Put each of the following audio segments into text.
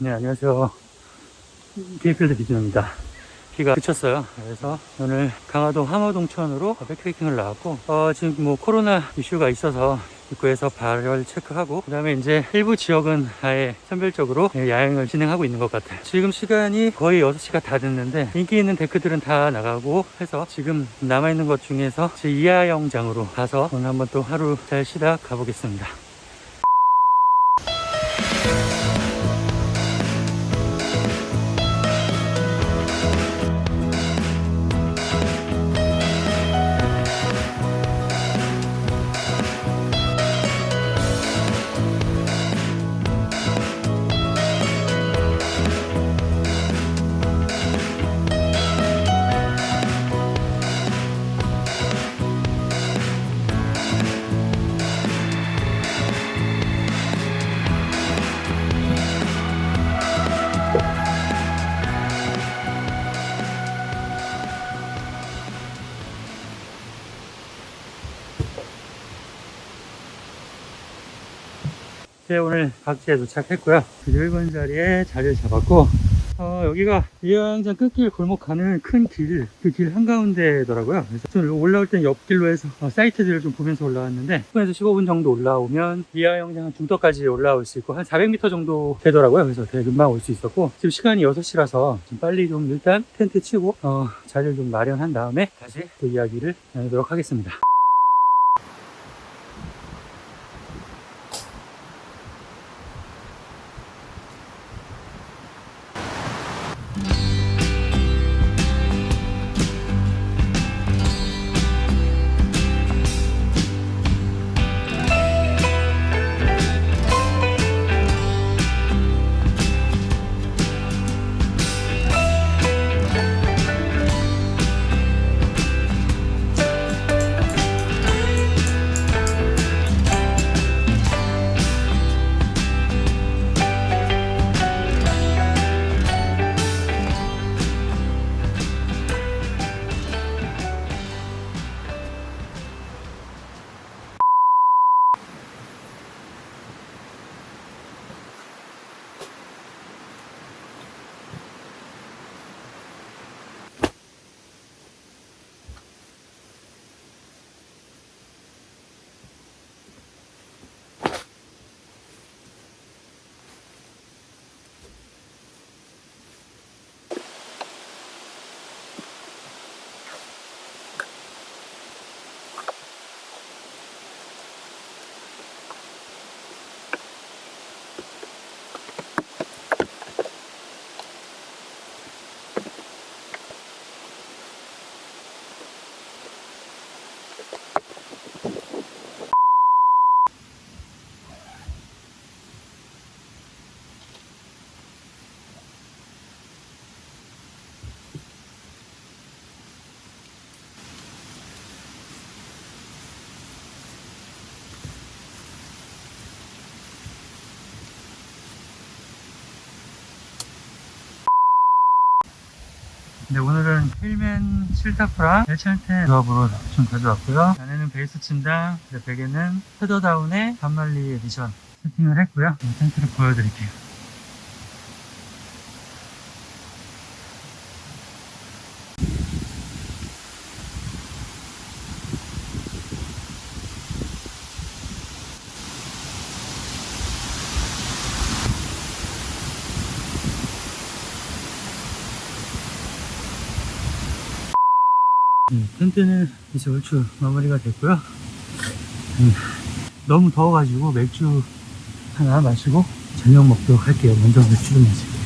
네, 안녕하세요. 게이필드 비준입니다. 비가 그쳤어요. 그래서 오늘 강화도 함어동천으로 백패킹을 나왔고, 어, 지금 뭐 코로나 이슈가 있어서 입구에서 발열 체크하고, 그 다음에 이제 일부 지역은 아예 선별적으로 야행을 진행하고 있는 것 같아요. 지금 시간이 거의 6시가 다 됐는데, 인기 있는 데크들은 다 나가고 해서 지금 남아 있는 것 중에서 제 이하영장으로 가서 오늘 한번 또 하루 잘 쉬다 가보겠습니다. 네, 오늘 각지에 도착했고요. 1번 자리에 자리를 잡았고, 어, 여기가 이양장 끝길 골목 가는 큰 길, 그 길 한가운데더라고요. 그래서 좀 올라올 땐 옆길로 해서 어, 사이트들을 좀 보면서 올라왔는데, 10분에서 15분 정도 올라오면 이하영장 중턱까지 올라올 수 있고, 한 400m 정도 되더라고요. 그래서 되게 금방 올 수 있었고, 지금 시간이 6시라서 좀 빨리 좀 일단 텐트 치고, 어, 자리를 좀 마련한 다음에 다시 또 이야기를 나누도록 하겠습니다. 네, 오늘은 힐맨 실타프랑 엘찬텐 조합으로 좀 가져왔고요. 안에는 베이스 침당, 그리고 베개는 헤더다운의 반말리 에디션 세팅을 했고요. 네, 텐트를 보여드릴게요. 네, 텐트는 이제 얼추 마무리가 됐고요. 음, 너무 더워가지고 맥주 하나 마시고 저녁 먹도록 할게요. 먼저 맥주를 마실게요.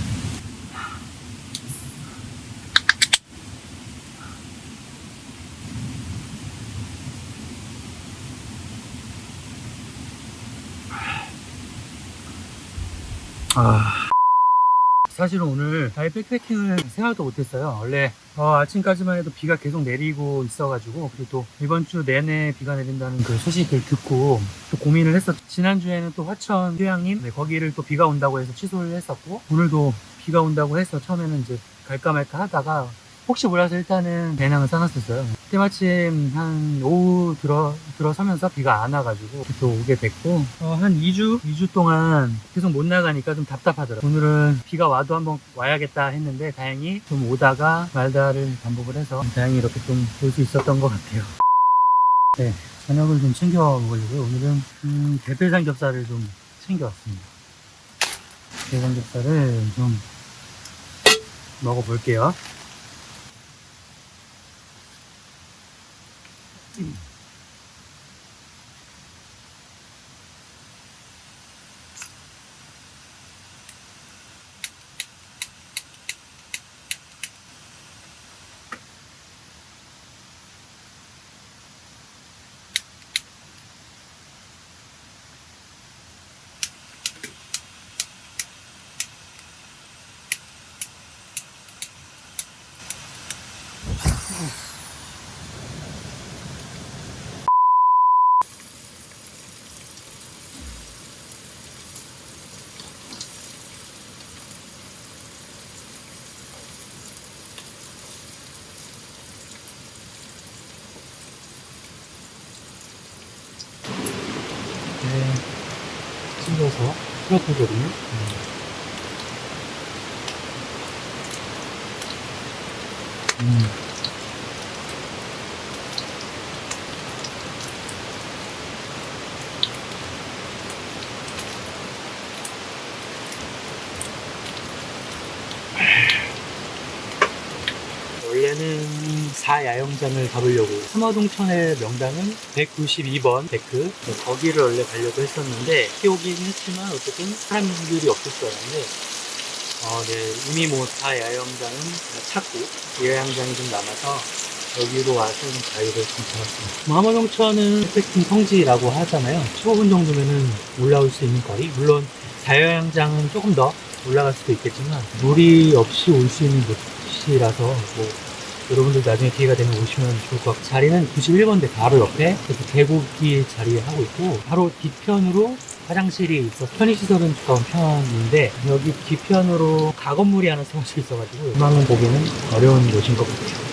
아. 사실은 오늘 아예 백패킹을 생각도 못했어요. 원래 어, 아침까지만 해도 비가 계속 내리고 있어가지고 그리고 또 이번 주 내내 비가 내린다는 그 소식을 듣고 또 고민을 했었. 지난주에는 또 화천 휴양림 네, 거기를 또 비가 온다고 해서 취소를 했었고 오늘도 비가 온다고 해서 처음에는 이제 갈까 말까 하다가 혹시 몰라서 일단은 배낭을 싸놨었어요. 그때 마침 한 오후 들어, 들어서면서 비가 안 와가지고 또 오게 됐고, 어, 한 2주? 2주 동안 계속 못 나가니까 좀 답답하더라고요. 오늘은 비가 와도 한번 와야겠다 했는데 다행히 좀 오다가 말다를 반복을 해서 다행히 이렇게 좀 볼 수 있었던 것 같아요. 네, 저녁을 좀 챙겨 먹으려고요. 오늘은 음, 대패 삼겹살을 좀 챙겨왔습니다. 대패 삼겹살을 좀 먹어볼게요. 네, 찍어서 풀어보거든요. 음. 원래는 4 야영장을 가보려고 삼화동천의 명당은 192번 데크. 거기를 원래 가려고 했었는데 비 오긴 했지만 어쨌든 사람들이 없었어요 근데 어, 네, 이미 뭐 4야영장은 찾고 야영장이 좀 남아서 여기로 와서 좀 자유를 좀 잡았습니다. 뭐 트레킹 성지라고 하잖아요. 15분 정도면은 올라올 수 있는 거리. 물론 4야영장은 조금 더 올라갈 수도 있겠지만 물이 없이 올 수 있는 곳이라서 뭐 여러분들 나중에 기회가 되면 오시면 좋을 것 같고 자리는 91번대 바로 옆에 그래서 계곡이 자리하고 있고 바로 뒤편으로 화장실이 있어. 편의시설은 가까운 편인데 여기 뒤편으로 가건물이 하나 세워져 있어가지고 그만은 보기는 어려운 곳인 것 같아요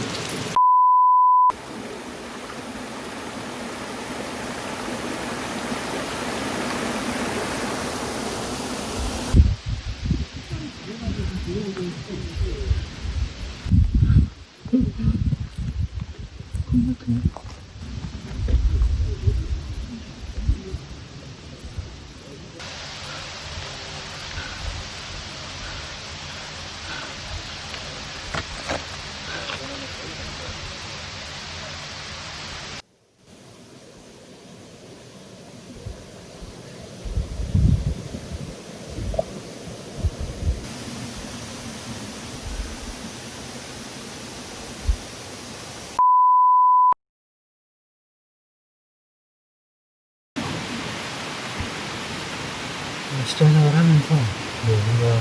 직장 생활 하면서 뭐 뭔가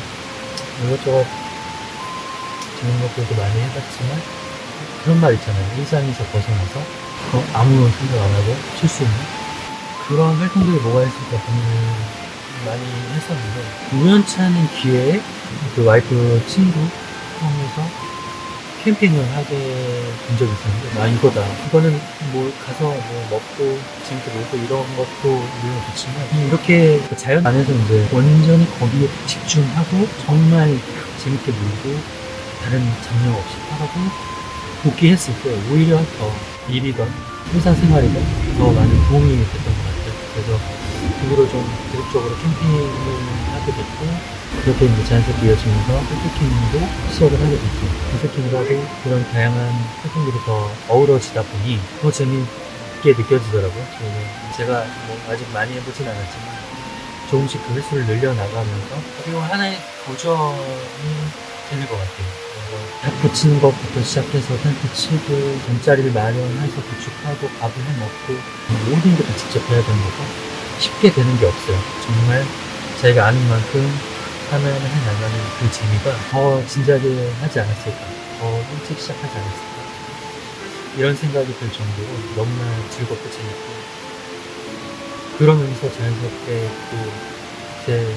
이것저것 재밌는 것들도 많이 해봤지만 그런 말 있잖아요. 일상에서 벗어나서 어, 아무런 생각 안 하고 쉴 수 있는 그런 활동들이 뭐가 있을까 고민을 많이 했었는데 우연치 않은 기회에 그 와이프 친구 통해서 캠핑을 하게 된 적이 있었는데 아 이거다. 이거는 뭐 가서 뭐 먹고 재밌게 놀고 이런 것도 물론 좋지만 이렇게 그 자연 안에서 이제 완전히 거기에 집중하고 정말 재밌게 놀고 다른 장려 없이 하고 복귀했을 때 오히려 더 일이던 회사 생활이든 더 많은 도움이 됐던 것 같아요. 그래서 그 후로 좀 계속적으로 캠핑을 하게 됐고 그렇게 이제 자연스럽게 이어지면서 백패킹도 시작을 하게 됐죠. 백패킹을 하고 그런 다양한 활동들이 더 어우러지다 보니 더 재미있게 느껴지더라고요. 그래서 제가 뭐 아직 많이 해보진 않았지만 조금씩 그 횟수를 늘려나가면서 그리고 하나의 도전이 되는 것 같아요. 탁 붙이는 것부터 시작해서 텐트 치고 잠자리를 마련해서 구축하고 밥을 해 먹고 모든 게 다 직접 해야 되는 거고 쉽게 되는 게 없어요. 정말 자기가 아는 만큼 하나하나 해나가는 그 재미가 더 진지하게 하지 않았을까? 더 일찍 시작하지 않았을까? 이런 생각이 들 정도로 너무나 즐겁고 재밌고. 그러면서 자연스럽게 또제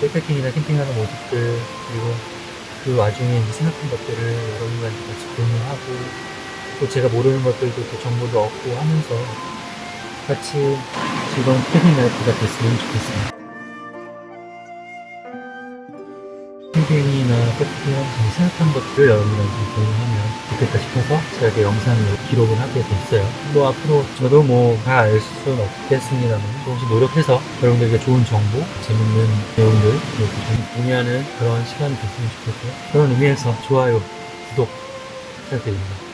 백패킹이나 캠핑하는 모습들 그리고 그 와중에 생각한 것들을 여러분들한테 같이 공유하고 또 제가 모르는 것들도 또 정보도 얻고 하면서 같이 즐거운 캠핑 라이프가 됐으면 좋겠습니다. 캠핑이나 캠핑이나 생각한 것들을 여러분들한테 공유하면 좋겠다 싶어서 제가 이렇게 영상을 기록을 하게 됐어요. 뭐 앞으로 저도 뭐 다 알 수는 없겠습니다만 조금씩 노력해서 여러분들에게 좋은 정보, 재밌는 내용들 이렇게 좀 공유하는 그런 시간이 됐으면 좋겠고요. 그런 의미에서 좋아요, 구독 부탁드립니다.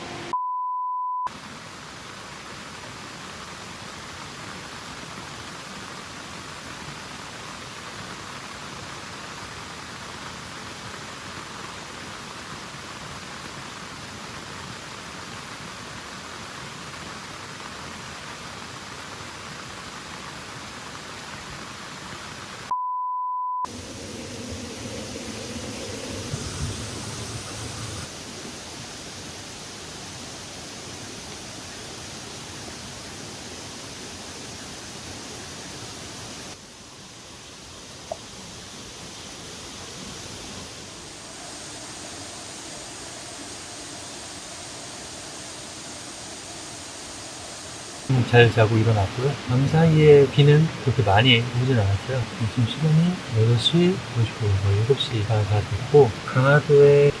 잘 자고 일어났고요. 밤 사이에 비는 그렇게 많이 오진 않았어요. 지금 시간이 8시 55분, 뭐 7시가 다 됐고, 강화도에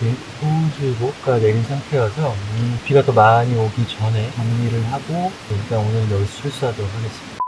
호우주의보가 내린 상태여서, 음, 비가 더 많이 오기 전에 정리를 하고, 일단 오늘 여기서 출소하도록 하겠습니다.